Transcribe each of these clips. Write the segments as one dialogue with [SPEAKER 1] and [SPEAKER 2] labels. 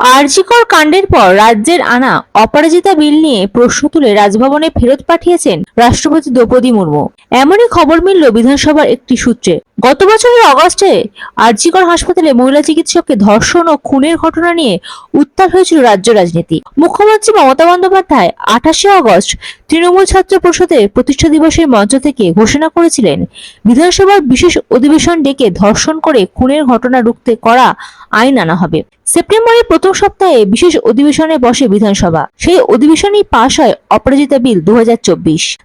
[SPEAKER 1] আরজিকর কাণ্ডের পর রাজ্যের আনা অপরাজিতা বিল নিয়ে প্রশ্ন তুলে রাজভবনে ফেরত পাঠিয়েছেন রাষ্ট্রপতি দ্রৌপদী মুর্মু। এমনই খবর মিলল বিধানসভার একটি সূত্রে। গত বছরের অগস্টে আরজিকর হাসপাতালে মহিলা চিকিৎসককে ধর্ষণ ও খুনের ঘটনা নিয়ে উত্তাল হয়েছিল রাজ্য রাজনীতি। মুখ্যমন্ত্রী মমতা বন্দ্যোপাধ্যায় আঠাশে অগস্ট তৃণমূল ছাত্র পরিষদের প্রতিষ্ঠা দিবসের মঞ্চ থেকে ঘোষণা করেছিলেন, বিধানসভার বিশেষ অধিবেশন ডেকে ধর্ষণ করে খুনের ঘটনা রুখতে করা আইন আনা হবে। সেপ্টেম্বরের প্রথম সপ্তাহে বিশেষ অধিবেশনে বসে বিধানসভা। সেই অধিবেশনেই পাশ হয় অপরাজিতা বিল দু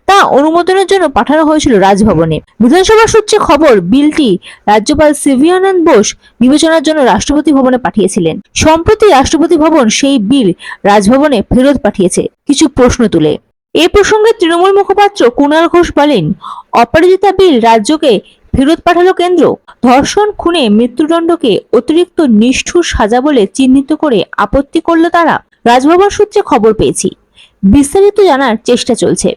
[SPEAKER 1] তা অনুমোদনের জন্য পাঠানো হয়েছিল রাজভবনে। বিধানসভা সূত্রে খবর, বিলটি রাজ্যপাল সিভি আনন্দ বোস বিবেচনার জন্য রাষ্ট্রপতি ভবনে পাঠিয়েছিলেন। সম্প্রতি রাষ্ট্রপতি ভবন সেই বিল রাজভবনে ফেরত পাঠিয়েছে। কিছু প্রশ্ন তুলে। এ প্রসঙ্গে তৃণমূল মুখপাত্র কুণাল ঘোষ বলেন, অপরাজিতা বিল রাজ্যকে ফেরত পাঠালো কেন্দ্র। ধর্ষণ, খুনে, মৃত্যুদণ্ডকে অতিরিক্ত নিষ্ঠুর সাজা বলে চিহ্নিত করে আপত্তি করল তারা। রাজভবন সূত্রে খবর পেয়েছি। বিস্তারিত জানার চেষ্টা চলছে।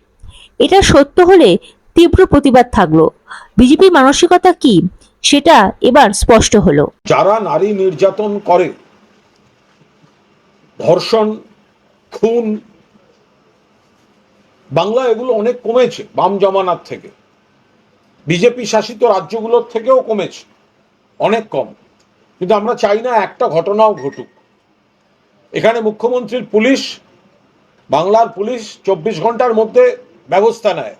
[SPEAKER 1] এটা সত্য হলে তীব্র প্রতিবাদ থাকল। বিজেপির মানসিকতা কি, সেটা এবার স্পষ্ট হলো।
[SPEAKER 2] যারা নারী নির্যাতন করে, ধর্ষণ, খুন, বাংলা এগুলো অনেক কমেছে, বাম জমানার থেকে। বিজেপি শাসিত রাজ্যগুলোর থেকেও কমেছে, অনেক কম। কিন্তু আমরা চাই না একটা ঘটনাও ঘটুক। এখানে মুখ্যমন্ত্রীর পুলিশ, বাংলার পুলিশ চব্বিশ ঘণ্টার মধ্যে ব্যবস্থা নেয়।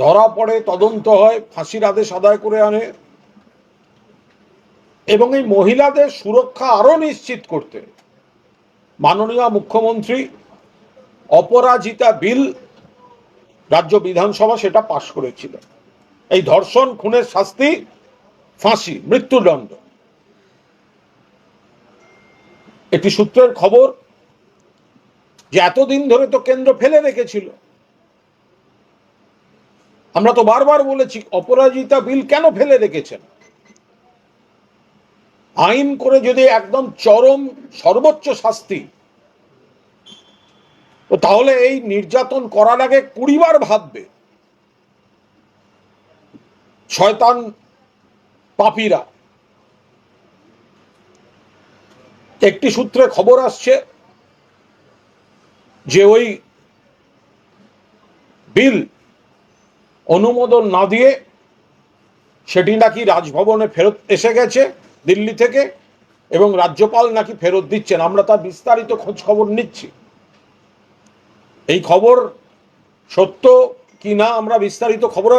[SPEAKER 2] ধরা পড়ে, তদন্ত হয়, ফাঁসির আদেশ আদায় করে আনে। এবং এই মহিলাদের সুরক্ষা আরও নিশ্চিত করতে মাননীয় মুখ্যমন্ত্রী অপরাজিতা বিল রাজ্য বিধানসভা সেটা পাশ করেছিল এই ধর্ষণ, খুনের শাস্তি, ফাঁসি, মৃত্যুদণ্ড। একটি সূত্রের খবর যে এতদিন ধরে তো কেন্দ্র ফেলে রেখেছিল। আমরা তো বারবার বলেছি, অপরাজিতা বিল কেন ফেলে রেখেছেন? আইন করে যদি একদম চরম, সর্বোচ্চ শাস্তি, তো তাহলে এই নির্যাতন করার আগে কুড়িবার ভাববে। শয়তান পাপীরা। একটি সূত্রে খবর আসছে যে ওই বিল অনুমোদন না দিয়ে সেটি নাকি রাজভবনে ফেরত এসে গেছে দিল্লি থেকে এবং রাজ্যপাল নাকি ফেরত দিচ্ছেন। আমরা তার বিস্তারিত খোঁজ খবর নিচ্ছি। এই খবর সত্য কি না আমরা বিস্তারিত খবর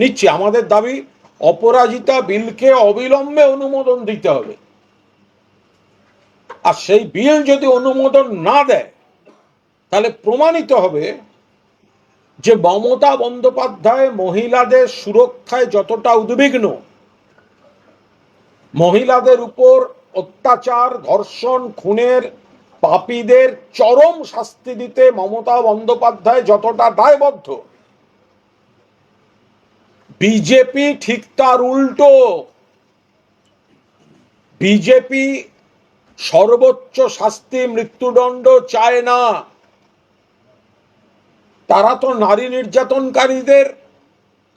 [SPEAKER 2] নিচ্ছি। আমাদের দাবি, অপরাজিতা বিলকে অবিলম্বে অনুমোদন দিতে হবে। আর সেই বিল যদি অনুমোদন না দেয়, তাহলে প্রমাণিত হবে যে মমতা বন্দ্যোপাধ্যায় মহিলাদের সুরক্ষায় যতটা উদ্বিগ্ন, মহিলাদের উপর অত্যাচার, ধর্ষণ, খুনের, পাপীদের চরম শাস্তি দিতে মমতা বন্দ্যোপাধ্যায় যতটা দায়বদ্ধ বিজেপি ঠিক তার উল্টো। বিজেপি সর্বোচ্চ শাস্তি মৃত্যুদণ্ড চায় না। তারা তো নারী নির্যাতনকারীদের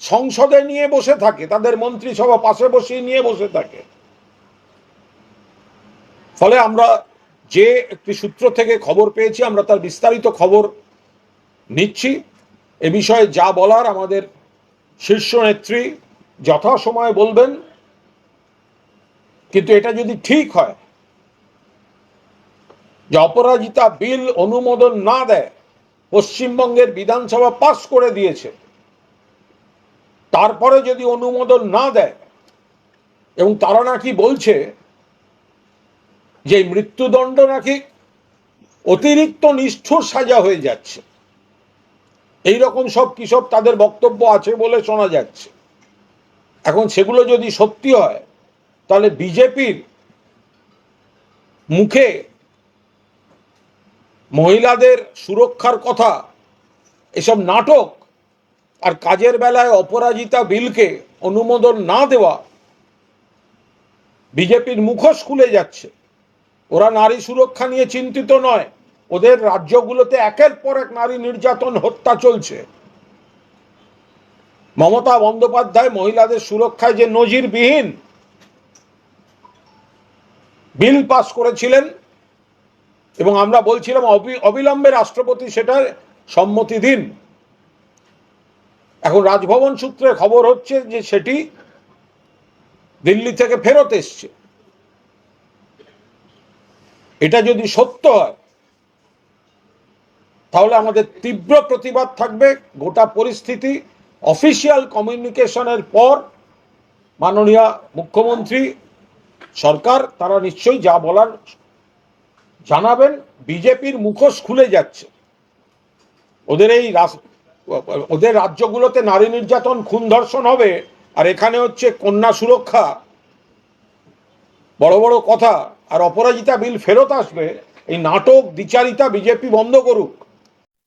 [SPEAKER 2] সংসদে নিয়ে বসে থাকে, তাদের মন্ত্রিসভা পাশে বসিয়ে নিয়ে বসে থাকে। ফলে আমরা যে একটি সূত্র থেকে খবর পেয়েছি, আমরা তার বিস্তারিত খবর নিচ্ছি। এ বিষয়ে যা বলার আমাদের শীর্ষ নেত্রী যথাসময়ে বলবেন, কিন্তু এটা যদি ঠিক হয়, যে অপরাজিতা বিল অনুমোদন না দেয়, পশ্চিমবঙ্গের বিধানসভা পাস করে দিয়েছে, তারপরে যদি অনুমোদন না দেয়, এবং তারা নাকি বলছে যে মৃত্যুদণ্ড নাকি অতিরিক্ত নিষ্ঠুর সাজা হয়ে যাচ্ছে। এই রকম সব কি সব তাদের বক্তব্য আছে বলে শোনা যাচ্ছে। এখন সেগুলো যদি সত্যি হয়, তাহলে বিজেপির মুখে মহিলাদের সুরক্ষার কথা, এসব নাটক আর কাজের বেলায় অপরাজিতা বিলকে অনুমোদন না দেওয়া বিজেপির মুখোশ খুলে যাচ্ছে। ওরা নারী সুরক্ষা নিয়ে চিন্তিত নয়। ওদের রাজ্যগুলোতে একের পর এক নারী নির্যাতন, হত্যা চলছে। মমতা বন্দ্যোপাধ্যায় মহিলাদের সুরক্ষায় যে নজিরবিহীন বিল পাস করেছিলেন এবং আমরা বলছিলাম অবি- অবিলম্বে রাষ্ট্রপতি সেটার সম্মতি দিন। এখন রাজভবন সূত্রে খবর হচ্ছে যে সেটি দিল্লি থেকে ফেরত এসছে। এটা যদি সত্য হয় তাহলে আমাদের তীব্র প্রতিবাদ থাকবে। গোটা পরিস্থিতি অফিসিয়াল কমিউনিকেশনের পর মাননীয় মুখ্যমন্ত্রী সরকার, তারা নিশ্চয়ই যা বলার জানাবেন। বিজেপির মুখোশ খুলে যাচ্ছে। ওদের এই ওদের রাজ্যগুলোতে নারী নির্যাতন, খুন ধর্ষণ হবে, আর এখানে হচ্ছে কন্যা সুরক্ষা। বড় বড় কথা, আর অপরাজিতা বিল ফেরত আসবে। এই নাটক দ্বিচারিতা বিজেপি বন্ধ করুক।